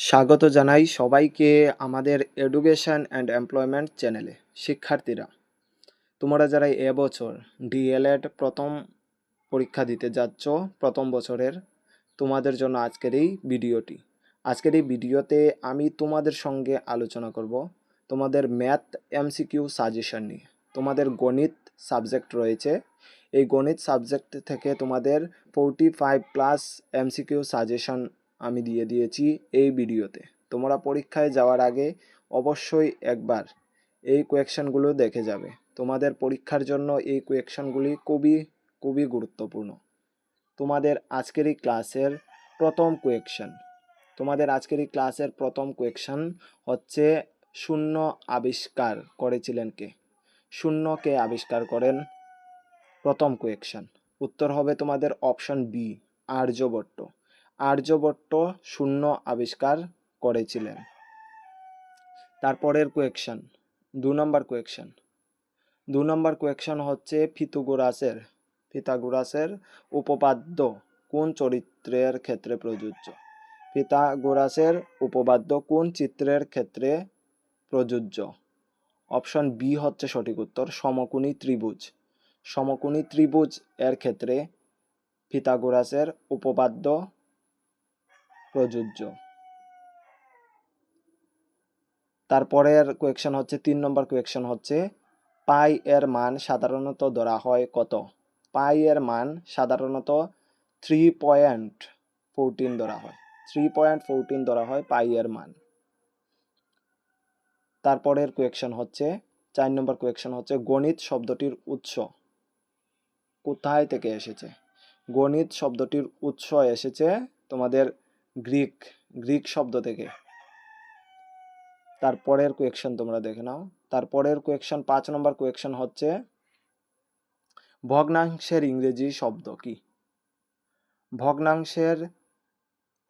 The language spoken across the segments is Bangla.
স্বাগত জানাই সবাইকে আমাদের এডুকেশন অ্যান্ড এমপ্লয়মেন্ট চ্যানেলে শিক্ষার্থীরা। তোমরা যারা এবছর ডিএলএড প্রথম পরীক্ষা দিতে যাচ্ছ, প্রথম বছরের, তোমাদের জন্য আজকের এই ভিডিওটি। আজকের এই ভিডিওতে আমি তোমাদের সঙ্গে আলোচনা করব তোমাদের ম্যাথ এমসিকিউ সাজেশন নিয়ে। তোমাদের গণিত সাবজেক্ট রয়েছে। এই গণিত সাবজেক্ট থেকে তোমাদের forty five plus MCQ suggestion আমি দিয়ে দিয়েছি এই ভিডিওতে। তোমরা পরীক্ষায় যাওয়ার আগে অবশ্যই একবার এই কোয়েকশনগুলো দেখে যাবে। তোমাদের পরীক্ষার জন্য এই কোয়েকশনগুলি খুবই খুবই গুরুত্বপূর্ণ। তোমাদের আজকের এই ক্লাসের প্রথম কোয়েকশন। তোমাদের আজকের এই ক্লাসের প্রথম কোয়েকশন হচ্ছে শূন্য আবিষ্কার করেছিলেন কে? শূন্যকে আবিষ্কার করেন? প্রথম কোয়েকশন। উত্তর হবে তোমাদের অপশন বি, আর্যভট্ট। আর্যভট্ট শূন্য আবিষ্কার করেছিলেন। তারপরের কোয়েকশন, দু নম্বর কোয়েকশন। দু নম্বর কোয়েকশন হচ্ছে ফিতুগোরাসের পিথাগোরাসের উপপাদ্য কোন চরিত্রের ক্ষেত্রে প্রযোজ্য? পিথাগোরাসের উপপাদ্য কোন চিত্রের ক্ষেত্রে প্রযোজ্য? অপশন বি হচ্ছে সঠিক উত্তর, সমকোণী ত্রিভুজ। সমকোণী ত্রিভুজ এর ক্ষেত্রে পিথাগোরাসের উপপাদ্য প্রযোজ্য। তারপরের কোয়েকশন হচ্ছে, তিন নম্বর কোয়েকশন হচ্ছে, পাই এর মান সাধারণত ধরা হয় কত? পাই এর মান সাধারণত থ্রি পয়েন্ট ফোরটিন ধরা হয়। থ্রি পয়েন্ট ফোরটিন ধরা হয় পাই এর মান। তারপরের কোয়েকশন হচ্ছে, চার নম্বর কোয়েকশন হচ্ছে, গণিত শব্দটির উৎস কোথায় থেকে এসেছে? গণিত শব্দটির উৎস এসেছে তোমাদের গ্রিক গ্রিক শব্দ থেকে। তারপরের কোয়েকশন তোমরা দেখে নাও। তারপরের কোয়েকশন পাঁচ নম্বর কোয়েকশন হচ্ছে, ভগ্নাংশের ইংরেজি শব্দ কি? ভগ্নাংশের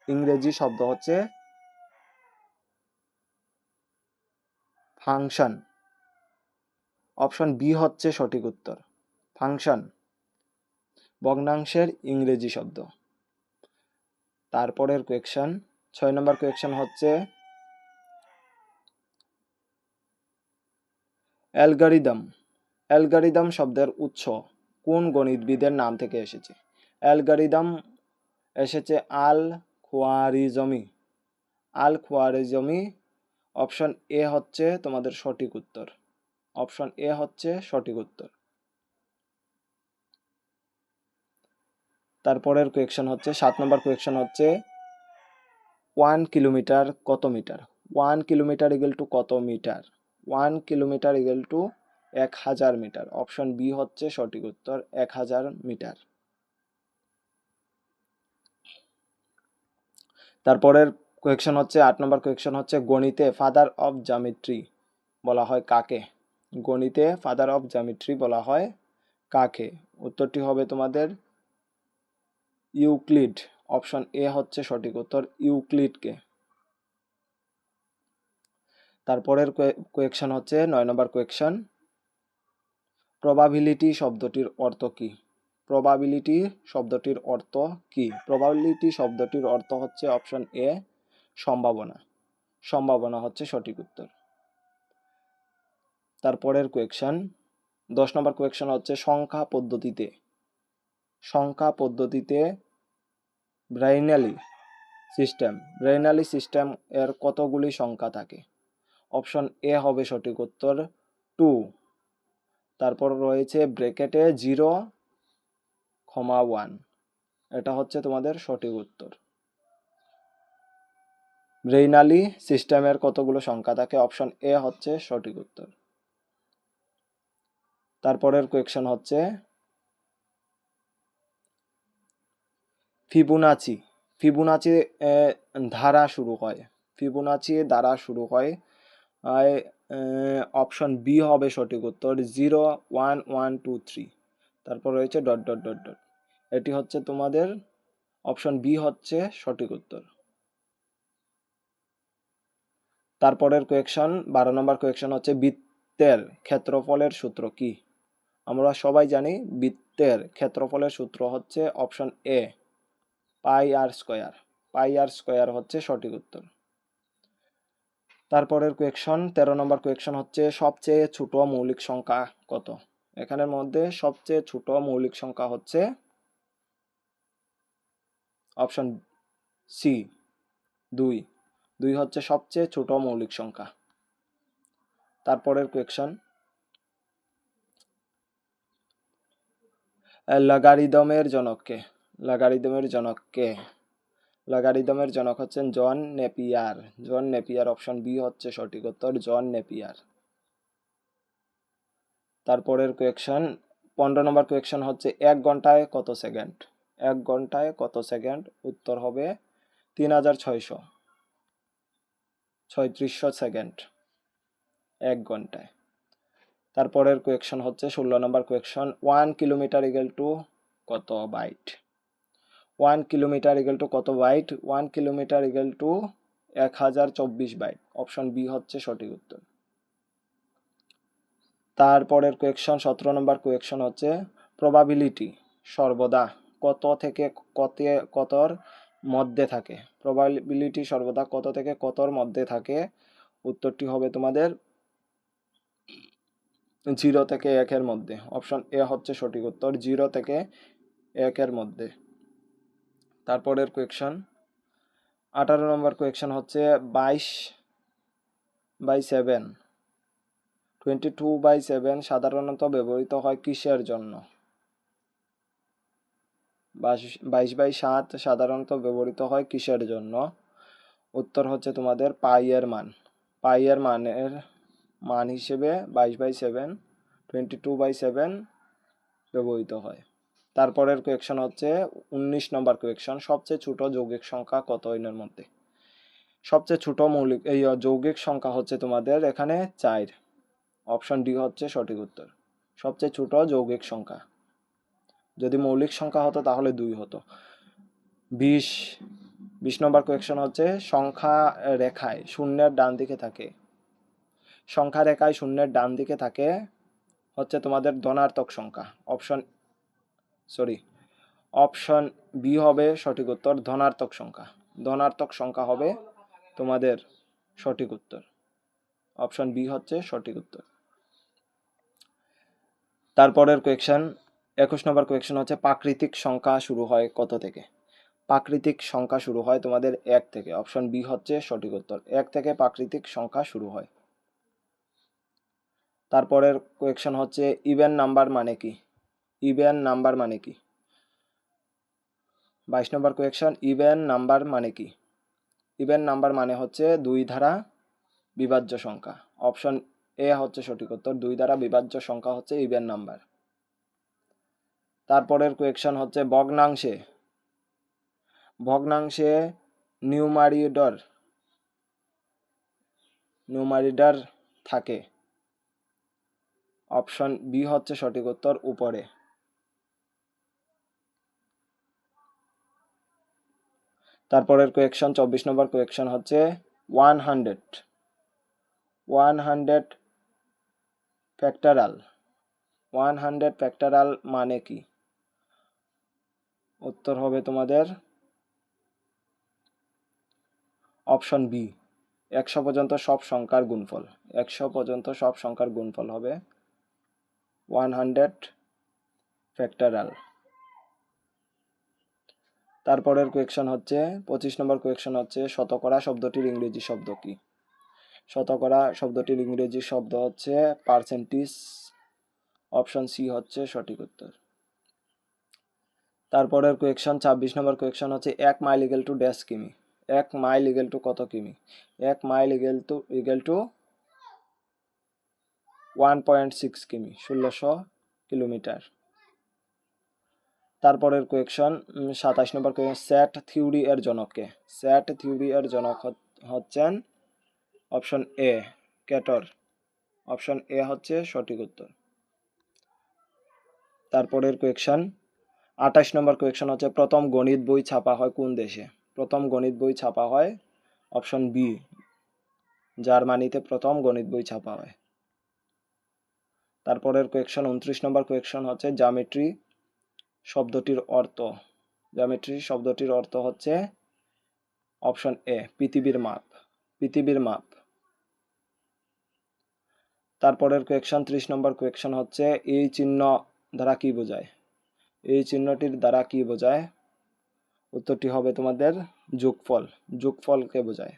ইংরেজি শব্দ হচ্ছে, ফাংশন। অপশন বি হচ্ছে সঠিক উত্তর, ফাংশন। ভগ্নাংশের ইংরেজি শব্দ। তারপরের কোয়েকশন ছয় নম্বর কোয়েকশন হচ্ছে অ্যালগারিদম। অ্যালগারিদম শব্দের উৎস কোন গণিতবিদের নাম থেকে এসেছে? অ্যালগারিদম এসেছে আল খোয়ারিজমি আল খোয়ারিজমি অপশন এ হচ্ছে তোমাদের সঠিক উত্তর। অপশন এ হচ্ছে সঠিক উত্তর। তারপরের কোয়েকশন হচ্ছে, সাত নম্বর কোয়েকশন হচ্ছে ওয়ান কিলোমিটার কত metre one kilometre equal to কত metre one kilometre equal to এক হাজার মিটার অপশন বি হচ্ছে সঠিক উত্তর, এক হাজার মিটার তারপরের কোয়েকশন হচ্ছে, আট নম্বর কোয়েকশন হচ্ছে, গণিতে ফাদার অফ জামিট্রি বলা হয় কাকে? গণিতে ফাদার অফ জামিট্রি বলা হয় কাকে? উত্তরটি হবে তোমাদের ইউক্লিড, অপশন এ হচ্ছে সঠিক উত্তর ইউক্লিডকে। তারপরের কোয়েকশন হচ্ছে নয় নম্বর কোয়েকশন। প্রবাবিলিটি শব্দটির অর্থ কি? প্রবাবিলিটি শব্দটির অর্থ কি? প্রবাবিলিটি শব্দটির অর্থ হচ্ছে অপশন এ সম্ভাবনা। সম্ভাবনা হচ্ছে সঠিক উত্তর। তারপরের কোয়েকশন, দশ নম্বর কোয়েকশন হচ্ছে সংখ্যা পদ্ধতিতে। সংখ্যা পদ্ধতিতে ব্রাইনালি সিস্টেম ব্রাইনালি সিস্টেম এর কতগুলি সংখ্যা থাকে? অপশন এ হবে সঠিক উত্তর টু তারপর রয়েছে ব্রেকেটে জিরো ক্ষমা ওয়ান এটা হচ্ছে তোমাদের সঠিক উত্তর। ব্রেইনালি সিস্টেমের কতগুলো সংখ্যা থাকে? অপশন এ হচ্ছে সঠিক উত্তর। তারপরের কোয়েকশন হচ্ছে ফিবুনাচি। ফিবুনাচি ধারা শুরু হয়। ফিবুনাচি দ্বারা শুরু হয় অপশন বি হবে সঠিক উত্তর, zero, one one, two, three. তারপর রয়েছে ডট ডট ডট ডট। এটি হচ্ছে তোমাদের, অপশন বি হচ্ছে সঠিক উত্তর। তারপরের কোয়েকশন, বারো নম্বর কোয়েকশন হচ্ছে বৃত্তের ক্ষেত্রফলের সূত্র কি? আমরা সবাই জানি বৃত্তের ক্ষেত্রফলের সূত্র হচ্ছে option A. Pi r square. Pi r square হচ্ছে সঠিক উত্তর। তারপরের কোয়েকশন তেরো নম্বর কোয়েকশন হচ্ছে সবচেয়ে ছোট মৌলিক সংখ্যা কত? এখানের মধ্যে সবচেয়ে ছোট মৌলিক সংখ্যা হচ্ছে অপশন সি দুই। দুই হচ্ছে সবচেয়ে ছোট মৌলিক সংখ্যা। তারপরের কোয়েকশন লগারিদমের জনককে। লগারিদমের জনককে লগারিদমের জনক হচ্ছেন John Napier. John Napier option B হচ্ছে সঠিক উত্তর, জন নেপিয়ার। তারপরের কোয়েকশন, পনেরো নম্বর কোয়েকশন হচ্ছে এক ঘন্টায় কত সেকেন্ড? এক ঘন্টায় কত সেকেন্ড? উত্তর হবে তিন হাজার ছয়শো। ছয়ত্রিশশো সেকেন্ড এক ঘন্টায়। তারপরের কোয়েকশন হচ্ছে ষোলো নম্বর question, one kilometre equal to কত byte? One kilometre equal to কত byte one kilometre equal to এক হাজার চব্বিশ বাইট অপশন বি হচ্ছে সঠিক উত্তর। তারপরের কোয়েকশন সতেরো নম্বর কোয়েকশন হচ্ছে প্রবাবিলিটি সর্বদা কত থেকে কত, কতর মধ্যে থাকে? প্রবাবিলিটি সর্বদা কত থেকে কতর মধ্যে থাকে? উত্তরটি হবে তোমাদের জিরো থেকে একের মধ্যে। অপশন এ হচ্ছে সঠিক উত্তর জিরো থেকে একের মধ্যে। তারপরের কোয়েকশন আঠারো নম্বর কোয়েকশন হচ্ছে বাইশ by seven twenty two by seven সাধারণত ব্যবহৃত হয় কিসের জন্য? বাইশ বাই সাত সাধারণত ব্যবহৃত হয় কিসের জন্য? উত্তর হচ্ছে তোমাদের পাইয়ের মান। পাইয়ের মানের মান হিসেবে বাইশ by seven twenty two by seven ব্যবহৃত হয়। তারপরের কোয়েকশন হচ্ছে উনিশ নম্বর কোয়েকশন সবচেয়ে ছোট যৌগিক সংখ্যা কত এর মধ্যে? সবচেয়ে ছোট মৌলিক, এই যৌগিক সংখ্যা হচ্ছে তোমাদের এখানে চার। অপশন ডি হচ্ছে সঠিক উত্তর। সবচেয়ে ছোট যৌগিক সংখ্যা। যদি মৌলিক সংখ্যা হতো তাহলে দুই হতো। বিশ বিশ নম্বর কোয়েকশন হচ্ছে সংখ্যা রেখায় শূন্যের ডান দিকে থাকে। সংখ্যা রেখায় শূন্যের ডান দিকে থাকে হচ্ছে তোমাদের ধনাত্মক সংখ্যা। অপশন সরি অপশন বি হবে সঠিক উত্তর ধনাত্মক সংখ্যা। ধনাত্মক সংখ্যা হবে তোমাদের সঠিক উত্তর। অপশন বি হচ্ছে সঠিক উত্তর। তারপরের কোয়েকশন একুশ নম্বর কোয়েকশন হচ্ছে প্রাকৃতিক সংখ্যা শুরু হয় কত থেকে? প্রাকৃতিক সংখ্যা শুরু হয় তোমাদের এক থেকে। অপশন বি হচ্ছে সঠিক উত্তর। এক থেকে প্রাকৃতিক সংখ্যা শুরু হয়। তারপরের কোয়েকশন হচ্ছে ইভেন নাম্বার মানে কি? ইভেন নাম্বার মানে কি? বাইশ নম্বর কোয়েকশন ইভেন নাম্বার মানে কি? ইভেন নাম্বার মানে হচ্ছে দুই ধারা বিভাজ্য সংখ্যা। অপশন এ হচ্ছে সঠিক উত্তর, দুই দ্বারা বিভাজ্য সংখ্যা হচ্ছে ইভেন নাম্বার। তারপরের কোয়েকশন হচ্ছে ভগ্নাংশে। ভগ্নাংশে নিউমারিডর, নিউমারিডার থাকে। অপশন বি হচ্ছে সঠিক উত্তর, উপরে। তারপরের কোয়েকশন চব্বিশ নম্বর কোয়েকশন হচ্ছে one hundred one hundred factorial one hundred factorial মানে কি? উত্তর হবে তোমাদের অপশন বি একশো পর্যন্ত সব সংখ্যার গুণফল। একশো পর্যন্ত সব সংখ্যার গুণফল হবে ওয়ান হান্ড্রেড ফ্যাক্টরাল তারপরের কোয়েকশন হচ্ছে, পঁচিশ নম্বর কোয়েকশন হচ্ছে, শতকরা শব্দটির ইংরেজি শব্দ কি? শতকরা শব্দটির ইংরেজি শব্দ হচ্ছে পার্সেন্টিজ অপশন সি হচ্ছে সঠিক উত্তর। তারপরের কোয়েকশন ছাব্বিশ নম্বর কোয়েকশন হচ্ছে, এক মাইল ইগেল টু ড্যাশ কিমি? এক মাইল ইগেল টু কত কিমি? এক mile equal to equal to one point six কিমি, ষোলোশো কিলোমিটার। তারপরের কোয়েকশন সাতাশ নম্বর কোয়েকশন স্যাট থিওরি এর জনককে। স্যাট থিওরি এর জনক হচ্ছেন অপশন এ ক্যাটর অপশন এ হচ্ছে সঠিক উত্তর। তারপরের কোয়েকশন আঠাশ নম্বর কোয়েকশন হচ্ছে প্রথম গণিত বই ছাপা হয় কোন দেশে? প্রথম গণিত বই ছাপা হয় অপশন বি জার্মানিতে প্রথম গণিত বই ছাপা হয়। তারপরের কোয়েকশন উনত্রিশ নম্বর কোয়েকশন হচ্ছে জামেট্রি শব্দটির অর্থ জামেট্রি শব্দটির অর্থ হচ্ছে অপশন এ পৃথিবীর মাপ পৃথিবীর মাপ। তারপরের কোয়েকশন ত্রিশ নম্বর কোয়েকশন হচ্ছে, এই চিহ্ন দ্বারা কি বোঝায়? এই চিহ্নটির দ্বারা কি বোঝায়? উত্তরটি হবে তোমাদের যোগফল, যোগফলকে বোঝায়।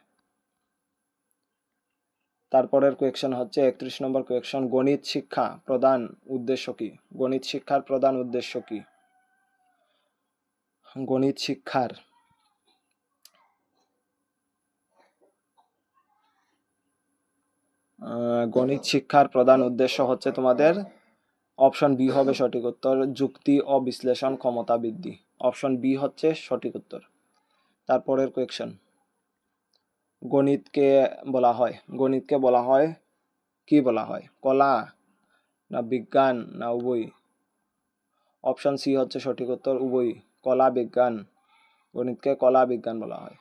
তারপরের কোয়েকশন হচ্ছে, একত্রিশ নম্বর কোয়েকশন গণিত শিক্ষা প্রধান উদ্দেশ্য কি? গণিত শিক্ষার প্রধান উদ্দেশ্য কি? গণিত শিক্ষার গণিত শিক্ষার প্রধান উদ্দেশ্য হচ্ছে তোমাদের অপশন বি হবে সঠিক উত্তর, যুক্তি ও বিশ্লেষণ ক্ষমতা বৃদ্ধি। অপশন বি হচ্ছে সঠিক উত্তর। তারপরের কোয়েকশন গণিতকে বলা হয়। গণিতকে বলা হয়, কি বলা হয়? কলা না বিজ্ঞান না উভয় অপশন সি হচ্ছে সঠিক উত্তর উভয় কলা বিজ্ঞান, গণিতকে কলা বিজ্ঞান বলা হয়।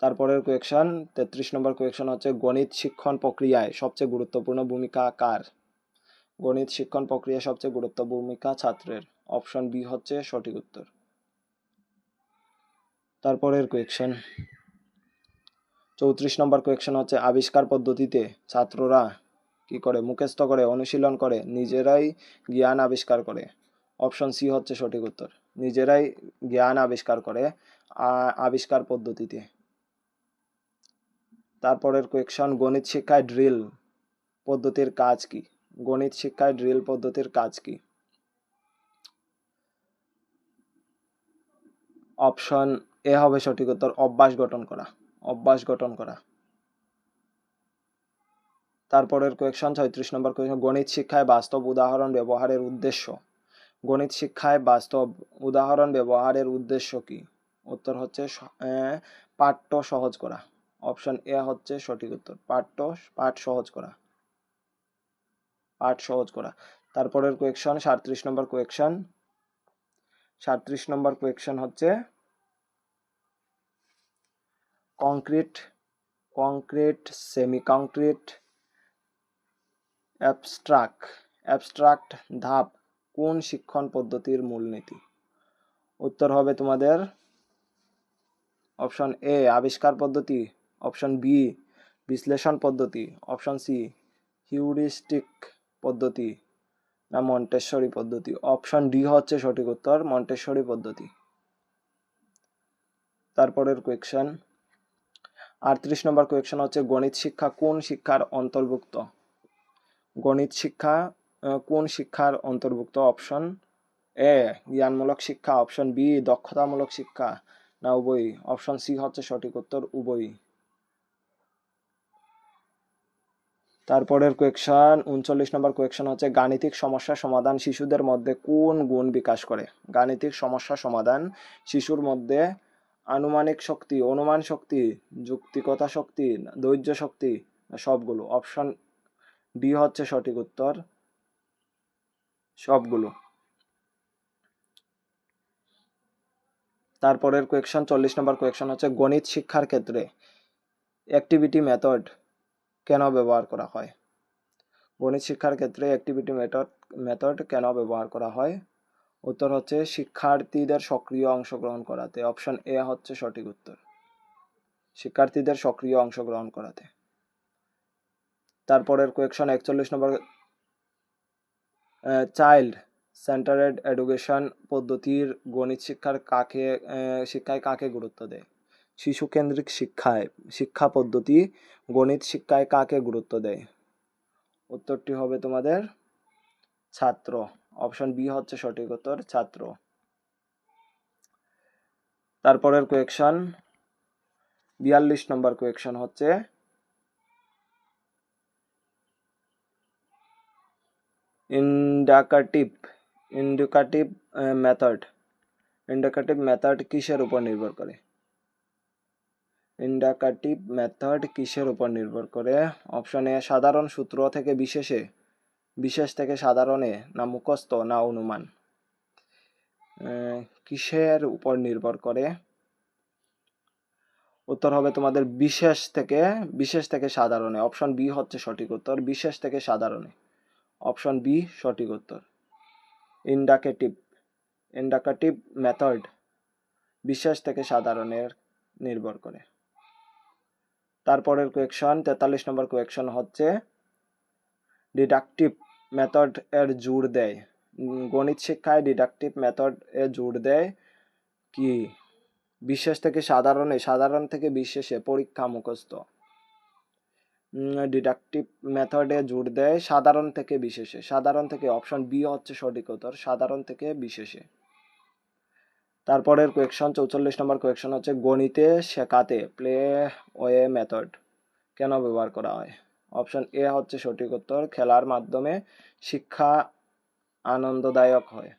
তারপরের কোয়েকশন তেত্রিশ নম্বর কোয়েকশন হচ্ছে, গণিত শিক্ষণ প্রক্রিয়ায় সবচেয়ে গুরুত্বপূর্ণ ভূমিকা কার? গণিত শিক্ষণ প্রক্রিয়ায় সবচেয়ে গুরুত্ব ভূমিকা ছাত্রের। অপশন বি হচ্ছে সঠিক উত্তর। তারপরের কোয়েকশন চৌত্রিশ নম্বর কোয়েকশন হচ্ছে, আবিষ্কার পদ্ধতিতে ছাত্ররা কি করে মুখস্থ করে, অনুশীলন করে, নিজেরাই জ্ঞান আবিষ্কার করে? অপশন সি হচ্ছে সঠিক উত্তর। নিজেরাই জ্ঞান আবিষ্কার করে আবিষ্কার পদ্ধতিতে। তারপরের কোয়েকশন গণিত শিক্ষায় ড্রিল পদ্ধতির কাজ কি? গণিত শিক্ষায় ড্রিল পদ্ধতির কাজ কি? অপশন এ হবে সঠিক উত্তর, অভ্যাস গঠন করা। অভ্যাস গঠন করা। তারপরের কোয়েকশন ছয়ত্রিশ নম্বর কোয়েকশন গণিত শিক্ষায় বাস্তব উদাহরণ ব্যবহারের উদ্দেশ্য। গণিত শিক্ষায় বাস্তব উদাহরণ ব্যবহারের উদ্দেশ্য কি? উত্তর হচ্ছে পাঠ্য সহজ করা। অপশন এ হচ্ছে সঠিক উত্তর, পাঠ্য, পাঠ সহজ করা। পাঠ সহজ করা। তারপরের কোয়েকশন সাঁত্রিশ নম্বর কোয়েকশন সাঁত্রিশ নম্বর কোয়েকশন হচ্ছে concrete concrete semi concrete abstract abstract ধাপ। কোন শিক্ষণ পদ্ধতির মূলনীতি? উত্তর হবে তোমাদের অপশন এ, আবিষ্কার পদ্ধতি, অপশন বি, বিশ্লেষণ পদ্ধতি, অপশন সি, হিউরিস্টিক পদ্ধতি না মন্টেশ্বরী পদ্ধতি। অপশন ডি হচ্ছে সঠিক উত্তর, মন্টেশ্বরী পদ্ধতি। তারপরের কোয়েকশন আটত্রিশ নম্বর কোয়েকশন হচ্ছে গণিত শিক্ষা কোন শিক্ষার অন্তর্ভুক্ত? গণিত শিক্ষা কোন শিক্ষার অন্তর্ভুক্ত? অপশন এ, জ্ঞানমূলক শিক্ষা। অপশন বি, দক্ষতামূলক শিক্ষা। না উভয় অপশন সি হচ্ছে সঠিক উত্তর উভয় তারপরের কোয়েকশন উনচল্লিশ নম্বর কোয়েকশন হচ্ছে গাণিতিক সমস্যা সমাধান শিশুদের মধ্যে কোন গুণ বিকাশ করে? গাণিতিক সমস্যা সমাধান শিশুর মধ্যে আনুমানিক শক্তি, অনুমান শক্তি, যুক্তিকতা শক্তি, ধৈর্য শক্তি, সবগুলো। অপশন ডি হচ্ছে সঠিক উত্তর সবগুলো। তারপরের কোয়েকশন চল্লিশ নম্বর কোয়েকশন হচ্ছে, গণিত শিক্ষার ক্ষেত্রে অ্যাক্টিভিটি মেথড কেন ব্যবহার করা হয়? গণিত শিক্ষার ক্ষেত্রে অ্যাক্টিভিটি মেথড মেথড কেন ব্যবহার করা হয়? উত্তর হচ্ছে, শিক্ষার্থীদের সক্রিয় অংশগ্রহণ করাতে। অপশন এ হচ্ছে সঠিক উত্তর। শিক্ষার্থীদের সক্রিয় অংশগ্রহণ করাতে। তারপরের কোয়েকশন একচল্লিশ নম্বর চাইল্ড সেন্টারেড এডুকেশন পদ্ধতির গণিত শিক্ষার কাকে শিক্ষায় কাকে গুরুত্ব দেয়? শিশু কেন্দ্রিক শিক্ষায়, শিক্ষা পদ্ধতি গণিত শিক্ষায় কাকে গুরুত্ব দেয়? উত্তরটি হবে তোমাদের ছাত্র। অপশন বি হচ্ছে সঠিক উত্তর, ছাত্র। তারপরের কোয়েকশন বিয়াল্লিশ নম্বর কোয়েকশন হচ্ছে inductive indicative method indicative method কিসের উপর নির্ভর করে? ইন্ডাকাটিভ মেথড কিসের উপর নির্ভর করে? অপশন এ সাধারণ সূত্র থেকে বিশেষে, বিশেষ থেকে সাধারণে, না মুখস্থ, না অনুমান। কিসের উপর নির্ভর করে? উত্তর হবে তোমাদের বিশেষ থেকে বিশেষ থেকে সাধারণে। অপশন বি হচ্ছে সঠিক উত্তর, বিশেষ থেকে সাধারণে। অপশন বি, সঠিক উত্তর। ইন্ডাকেটিভ ইন্ডাকেটিভ মেথড বিশ্বাস থেকে সাধারণের নির্ভর করে। তারপরের কোয়েকশন তেতাল্লিশ নম্বর কোয়েকশন হচ্ছে ডিডাকটিভ মেথড এর জোর দেয়। গণিত শিক্ষায় ডিডাকটিভ মেথড এ জোর দেয় কি? বিশেষ থেকে সাধারণে, সাধারণ থেকে বিশেষে পরীক্ষা মুখস্থ। ডিডাকটিভ মেথডে জোর দেয় সাধারণ থেকে বিশেষে। সাধারণ থেকে অপশন বি হচ্ছে সঠিক উত্তর, সাধারণ থেকে বিশেষে। তারপরের কোয়েকশন চৌচল্লিশ নম্বর কোয়েকশন হচ্ছে গণিতে শেখাতে প্লে ওয়ে মেথড কেন ব্যবহার করা হয়? অপশন এ হচ্ছে সঠিক উত্তর, খেলার মাধ্যমে শিক্ষা আনন্দদায়ক হয়।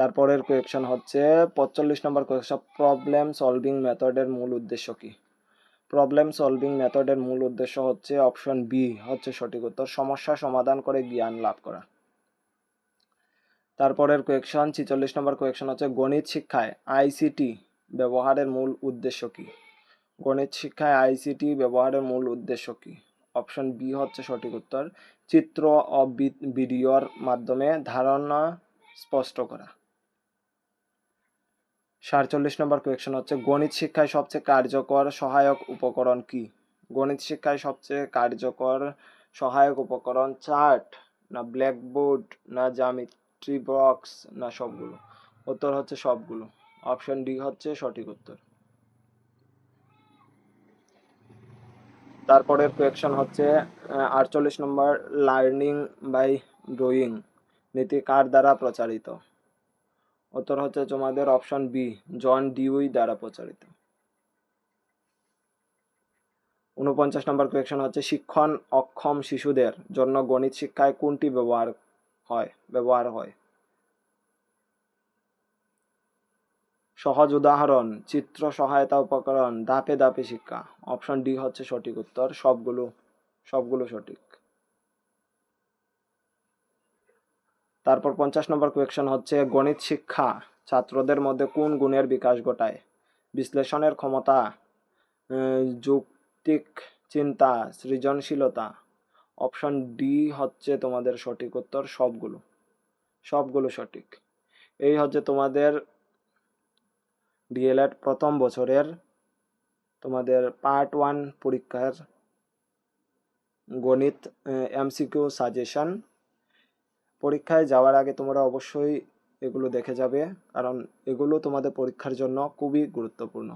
তারপরের কোয়েকশন হচ্ছে, পঁয়তাল্লিশ নম্বর কোয়েকশন প্রবলেম সলভিং মেথডের মূল উদ্দেশ্য কি? প্রবলেম সলভিং মেথডের মূল উদ্দেশ্য হচ্ছে অপশন বি হচ্ছে সঠিক উত্তর, সমস্যা সমাধান করে জ্ঞান লাভ করা। তারপরের কোয়েকশন ছিচল্লিশ নম্বর কোয়েকশন হচ্ছে, গণিত শিক্ষায় আইসিটি ব্যবহারের মূল উদ্দেশ্য কি? গণিত শিক্ষায় আইসিটি ব্যবহারের মূল উদ্দেশ্য কি? অপশন বি হচ্ছে সঠিক উত্তর, চিত্র ও ভিডিওর মাধ্যমে ধারণা স্পষ্ট করা। সাতচল্লিশ নম্বর কোয়েকশন হচ্ছে, গণিত শিক্ষায় সবচেয়ে কার্যকর সহায়ক উপকরণ কি? গণিত শিক্ষায় সবচেয়ে কার্যকর সহায়ক উপকরণ চার্ট, না ব্ল্যাকবোর্ড, না জ্যামিট্রি বক্স, না সবগুলো? উত্তর হচ্ছে সবগুলো। অপশন ডি হচ্ছে সঠিক উত্তর। তারপরের কোয়েকশন হচ্ছে আটচল্লিশ নম্বর লার্নিং বাই ড্রয়িং নীতি কার দ্বারা প্রচারিত? উত্তর হচ্ছে তোমাদের অপশন বি জন ডিউই দ্বারা প্রচারিত। উনপঞ্চাশ নম্বর কোয়েকশন হচ্ছে, শিক্ষণ অক্ষম শিশুদের জন্য গণিত শিক্ষায় কোনটি ব্যবহার হয়? ব্যবহার হয়। সহজ উদাহরণ, চিত্র সহায়তা উপকরণ, ধাপে ধাপে শিক্ষা। অপশন ডি হচ্ছে সঠিক উত্তর, সবগুলো সবগুলো সঠিক। তারপর পঞ্চাশ নম্বর কোয়েকশন হচ্ছে, গণিত শিক্ষা ছাত্রদের মধ্যে কোন গুণের বিকাশ ঘটায়? বিশ্লেষণের ক্ষমতা যৌক্তিক চিন্তা, সৃজনশীলতা। অপশন ডি হচ্ছে তোমাদের সঠিক উত্তর, সবগুলো। সবগুলো সঠিক। এই হচ্ছে তোমাদের ডিএলএড প্রথম বছরের তোমাদের পার্ট ওয়ান পরীক্ষার গণিত এমসিকিউ সাজেশন পরীক্ষায় যাওয়ার আগে তোমরা অবশ্যই এগুলো দেখে যাবে, কারণ এগুলো তোমাদের পরীক্ষার জন্য খুবই গুরুত্বপূর্ণ।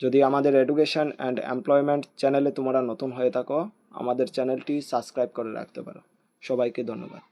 যদি আমাদের এডুকেশন অ্যান্ড এমপ্লয়মেন্ট চ্যানেলে তোমরা নতুন হয়ে থাকো, আমাদের চ্যানেলটি সাবস্ক্রাইব করে রাখতে পারো। সবাইকে ধন্যবাদ।